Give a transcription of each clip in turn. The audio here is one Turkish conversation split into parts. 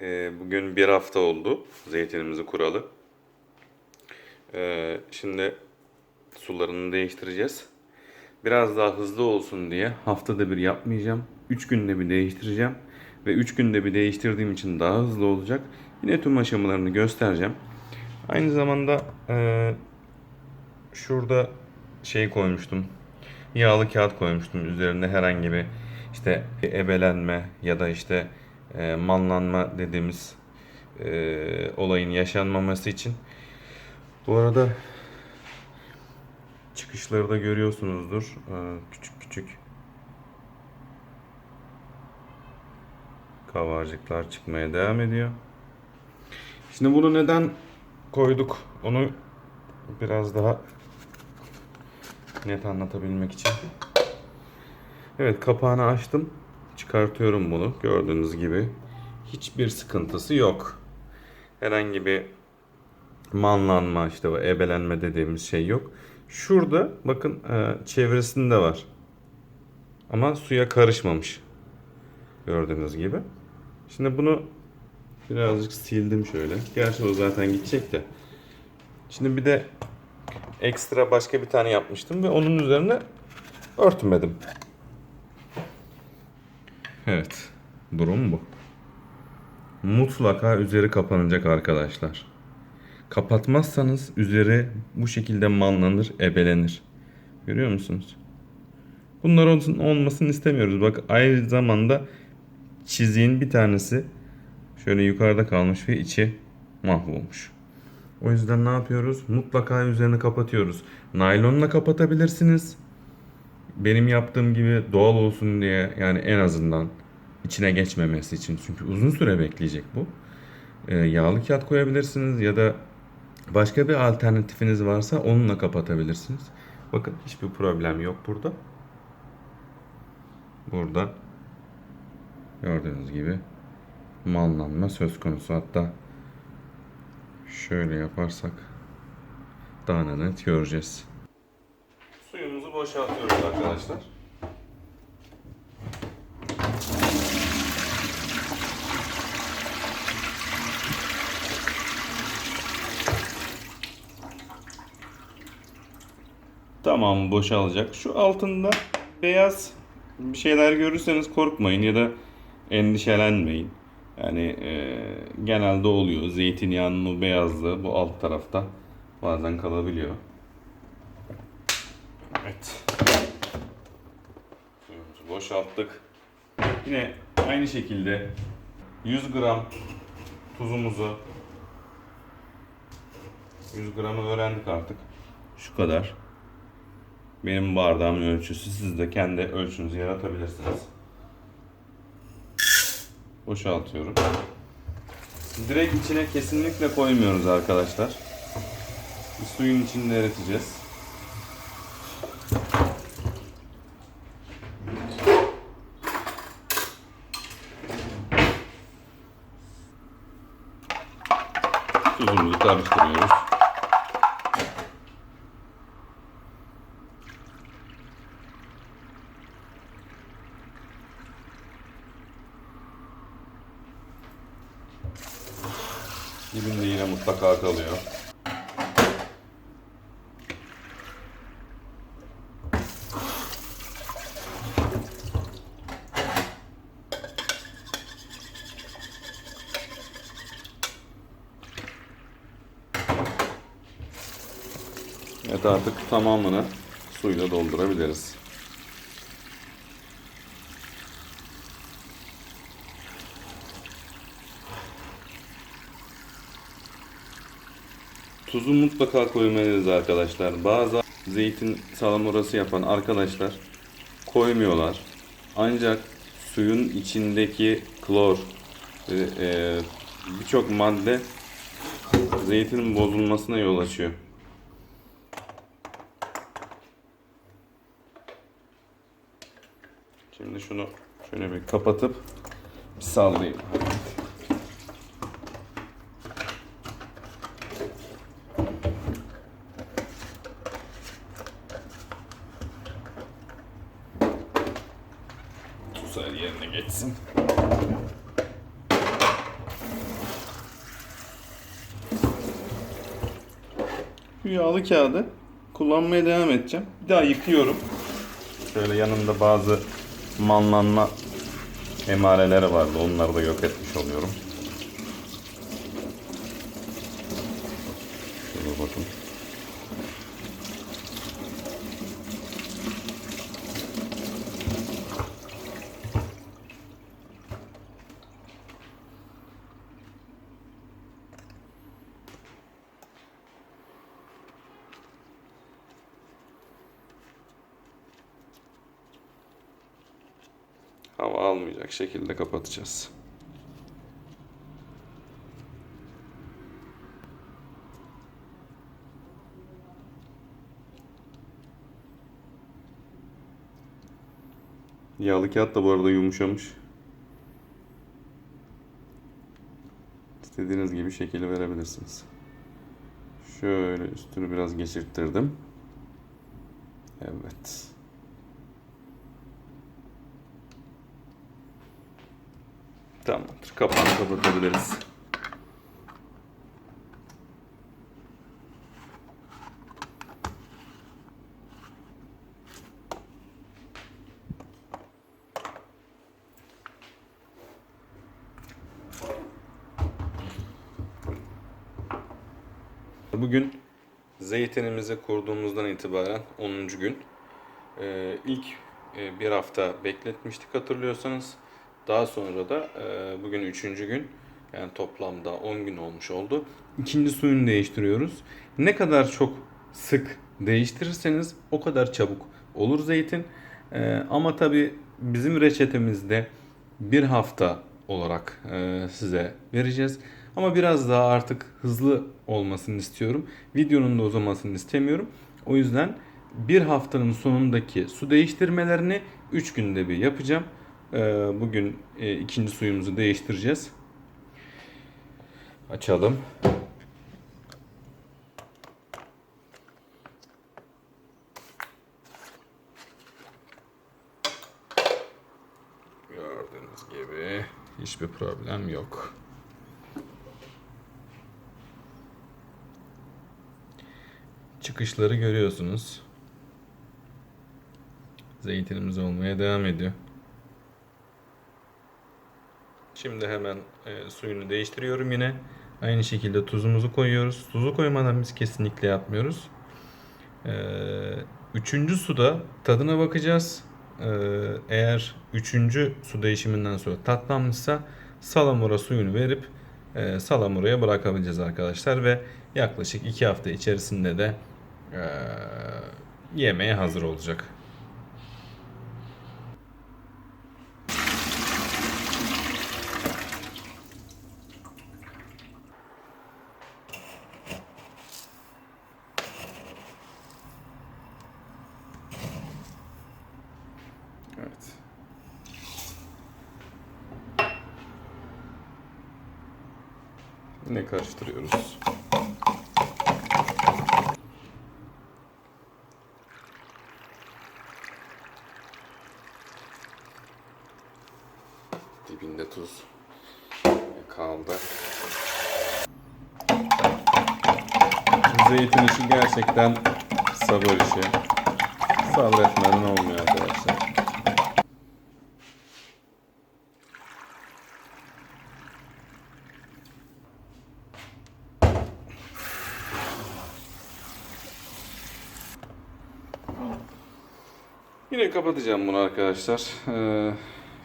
Ee, bugün bir hafta oldu zeytinimizi kuralı. Ee, şimdi sularını değiştireceğiz. Biraz daha hızlı olsun diye haftada bir yapmayacağım. 3 günde bir değiştireceğim. Ve 3 günde bir değiştirdiğim için daha hızlı olacak. Yine tüm aşamalarını göstereceğim. Aynı zamanda eee, şurada şey koymuştum. Yağlı kağıt koymuştum. Üzerinde herhangi bir işte ebelenme ya da işte eee, manlanma dediğimiz eee, olayın yaşanmaması için. Bu arada çıkışları da görüyorsunuzdur. Ee, Küçük küçük kavarcıklar çıkmaya devam ediyor. Şimdi bunu neden koyduk? Onu biraz daha net anlatabilmek için. Evet kapağını açtım. Çıkartıyorum bunu. Gördüğünüz gibi hiçbir sıkıntısı yok. Herhangi bir manlanma işte o ebelenme dediğimiz şey yok. Şurada bakın e, çevresinde var. Ama suya karışmamış. Gördüğünüz gibi. Şimdi bunu birazcık sildim şöyle. Gerçi o zaten gidecek de. Şimdi bir de ekstra başka bir tane yapmıştım ve onun üzerine örtmedim. Evet. Durum bu. Mutlaka üzeri kapanacak arkadaşlar. Kapatmazsanız üzeri bu şekilde manlanır, ebelenir. Görüyor musunuz? Bunlar olsun, olmasını istemiyoruz. Bak aynı zamanda çiziğin bir tanesi şöyle yukarıda kalmış ve içi mahvolmuş. O yüzden ne yapıyoruz? Mutlaka üzerini kapatıyoruz. Naylonla kapatabilirsiniz. Benim yaptığım gibi doğal olsun diye yani en azından içine geçmemesi için. Çünkü uzun süre bekleyecek bu. Ee, yağlı kağıt koyabilirsiniz ya da başka bir alternatifiniz varsa onunla kapatabilirsiniz. Bakın hiçbir problem yok burada. Burada gördüğünüz gibi mallanma söz konusu. Hatta şöyle yaparsak daha net göreceğiz. Boşaltıyoruz arkadaşlar. Tamam boşalacak. Şu altında beyaz bir şeyler görürseniz korkmayın ya da endişelenmeyin. Yani e, genelde oluyor. Zeytinyağının o beyazlığı bu alt tarafta bazen kalabiliyor. Evet. Suyumuzu boşalttık. Yine aynı şekilde 100 gram tuzumuzu 100 gramı öğrendik artık. Şu kadar. Benim bardağımın ölçüsü. Siz de kendi ölçünüzü yaratabilirsiniz. Boşaltıyorum. Direkt içine kesinlikle koymuyoruz arkadaşlar. Bir suyun içinde eriteceğiz. Tuzumuzu karıştırıyoruz. Dibinde yine mutlaka kalıyor. Evet artık tamamını suyla doldurabiliriz. Tuzu mutlaka koymalıyız arkadaşlar. Bazı zeytin salamurası yapan arkadaşlar koymuyorlar. Ancak suyun içindeki klor e, birçok madde zeytinin bozulmasına yol açıyor. Şimdi şunu şöyle bir kapatıp bir sallayayım. Güzel yerine geçsin. Bu yağlı kağıdı kullanmaya devam edeceğim. Bir daha yıkıyorum. Şöyle yanında bazı manlanma emareleri vardı. Onları da yok etmiş oluyorum. Şöyle bakın. Hava almayacak şekilde kapatacağız. Yağlı kağıt da bu arada yumuşamış. İstediğiniz gibi şekil verebilirsiniz. Şöyle üstünü biraz geçirttirdim. Evet. Tamamdır. Kapağını kapatabiliriz. Bugün zeytinimizi kurduğumuzdan itibaren 10. gün. Ee, ilk e, bir hafta bekletmiştik hatırlıyorsanız. Daha sonra da e, bugün 3. gün. Yani toplamda 10 gün olmuş oldu. İkinci suyunu değiştiriyoruz. Ne kadar çok sık değiştirirseniz o kadar çabuk olur zeytin. Ee, ama tabi bizim reçetemizde bir hafta olarak e, size vereceğiz. Ama biraz daha artık hızlı olmasını istiyorum. Videonun da uzamasını istemiyorum. O yüzden bir haftanın sonundaki su değiştirmelerini 3 günde bir yapacağım. Ee, Bugün e, ikinci suyumuzu değiştireceğiz. Açalım. Gördüğünüz gibi hiçbir problem yok. Çıkışları görüyorsunuz. Zeytinimiz olmaya devam ediyor. Şimdi hemen e, suyunu değiştiriyorum yine. Aynı şekilde tuzumuzu koyuyoruz. Tuzu koymadan biz kesinlikle yapmıyoruz. E, üçüncü suda tadına bakacağız. E, eğer üçüncü su değişiminden sonra tatlanmışsa salamura suyunu verip e, salamuraya bırakabileceğiz arkadaşlar ve yaklaşık iki hafta içerisinde de e, yemeğe hazır olacak. Evet. Yine karıştırıyoruz. Dibinde tuz kaldı. Zeytin işi gerçekten sabır işi. Sabretmeden olmuyor arkadaşlar. Yine kapatacağım bunu arkadaşlar. Ee,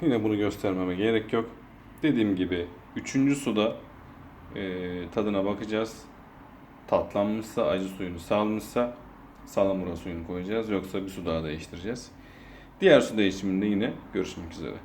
yine bunu göstermeme gerek yok. Dediğim gibi üçüncü suda e, tadına bakacağız. Tatlanmışsa, acı suyunu salmışsa salamura suyunu koyacağız. Yoksa bir su daha değiştireceğiz. Diğer su değişiminde yine görüşmek üzere.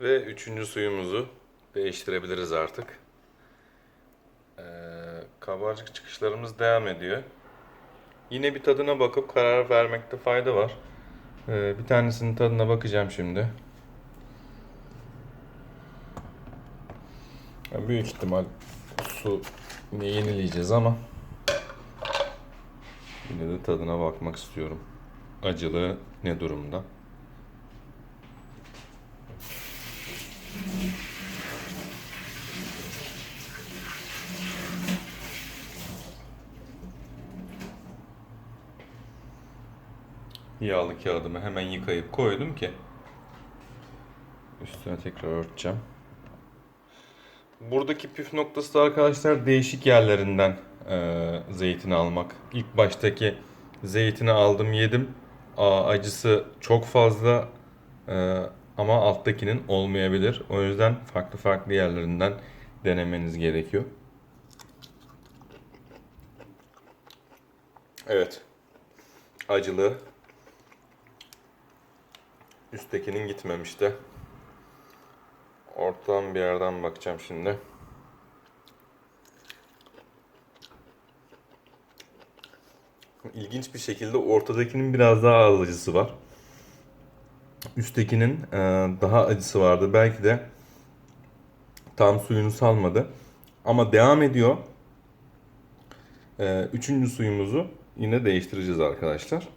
Ve üçüncü suyumuzu değiştirebiliriz artık. Ee, kabarcık çıkışlarımız devam ediyor. Yine bir tadına bakıp karar vermekte fayda var. Ee, bir tanesinin tadına bakacağım şimdi. Ya büyük ihtimal su yine yenileyeceğiz ama yine de tadına bakmak istiyorum. Acılığı ne durumda? Yağlı kağıdımı hemen yıkayıp koydum ki üstüne tekrar örteceğim. Buradaki püf noktası da arkadaşlar değişik yerlerinden e, zeytini almak. İlk baştaki zeytini aldım yedim. Aa, acısı çok fazla e, ama alttakinin olmayabilir. O yüzden farklı farklı yerlerinden denemeniz gerekiyor. Evet. Acılı. Üsttekinin gitmemişti. Ortadan bir yerden bakacağım şimdi. İlginç bir şekilde ortadakinin biraz daha az acısı var. Üsttekinin e, daha acısı vardı. Belki de tam suyunu salmadı. Ama devam ediyor. E, üçüncü suyumuzu yine değiştireceğiz arkadaşlar.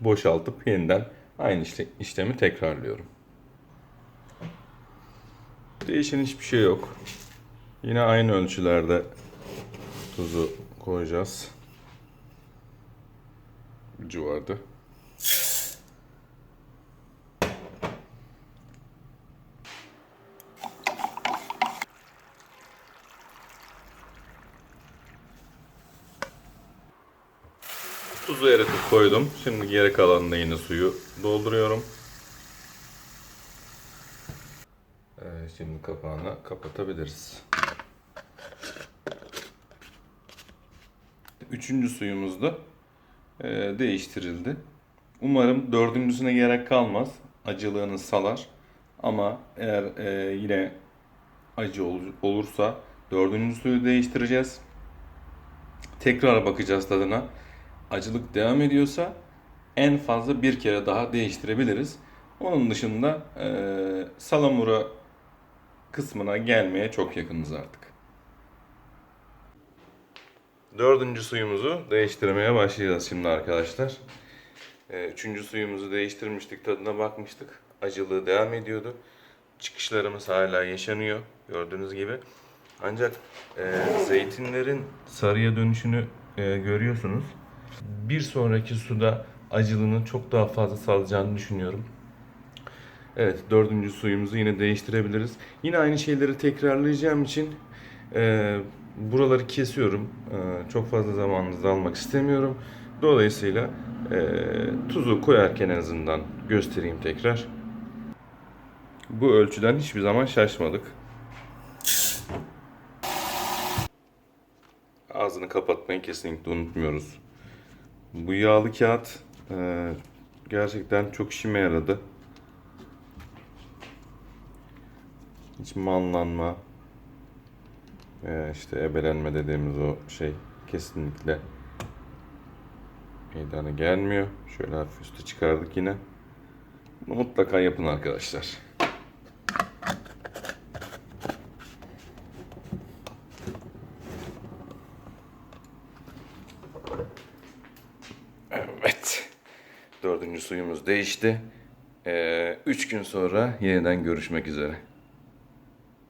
Boşaltıp yeniden aynı işle- işlemi tekrarlıyorum. Değişen hiçbir şey yok. Yine aynı ölçülerde tuzu koyacağız. Civarda. Tuzu eritip koydum. Şimdi geri kalanına yine suyu dolduruyorum. Şimdi kapağını kapatabiliriz. Üçüncü suyumuz da e, değiştirildi. Umarım dördüncüsüne gerek kalmaz. Acılığını salar. Ama eğer e, yine acı ol- olursa dördüncü suyu değiştireceğiz. Tekrar bakacağız tadına. Acılık devam ediyorsa en fazla bir kere daha değiştirebiliriz. Onun dışında e, salamura kısmına gelmeye çok yakınız artık. Dördüncü suyumuzu değiştirmeye başlayacağız şimdi arkadaşlar. E, Üçüncü suyumuzu değiştirmiştik, tadına bakmıştık. Acılığı devam ediyordu. Çıkışlarımız hala yaşanıyor gördüğünüz gibi. Ancak e, zeytinlerin sarıya dönüşünü e, görüyorsunuz. Bir sonraki suda acılığını çok daha fazla salacağını düşünüyorum. Evet dördüncü suyumuzu yine değiştirebiliriz. Yine aynı şeyleri tekrarlayacağım için e, buraları kesiyorum. E, çok fazla zamanınızı almak istemiyorum. Dolayısıyla e, tuzu koyarken en azından göstereyim tekrar. Bu ölçüden hiçbir zaman şaşmadık. Ağzını kapatmayı kesinlikle unutmuyoruz. Bu yağlı kağıt e, gerçekten çok işime yaradı. Hiç manlanma, e, işte ebelenme dediğimiz o şey kesinlikle meydana gelmiyor. Şöyle hafif üstü çıkardık yine. Bunu mutlaka yapın arkadaşlar. Evet. Dördüncü suyumuz değişti. Ee, üç gün sonra yeniden görüşmek üzere.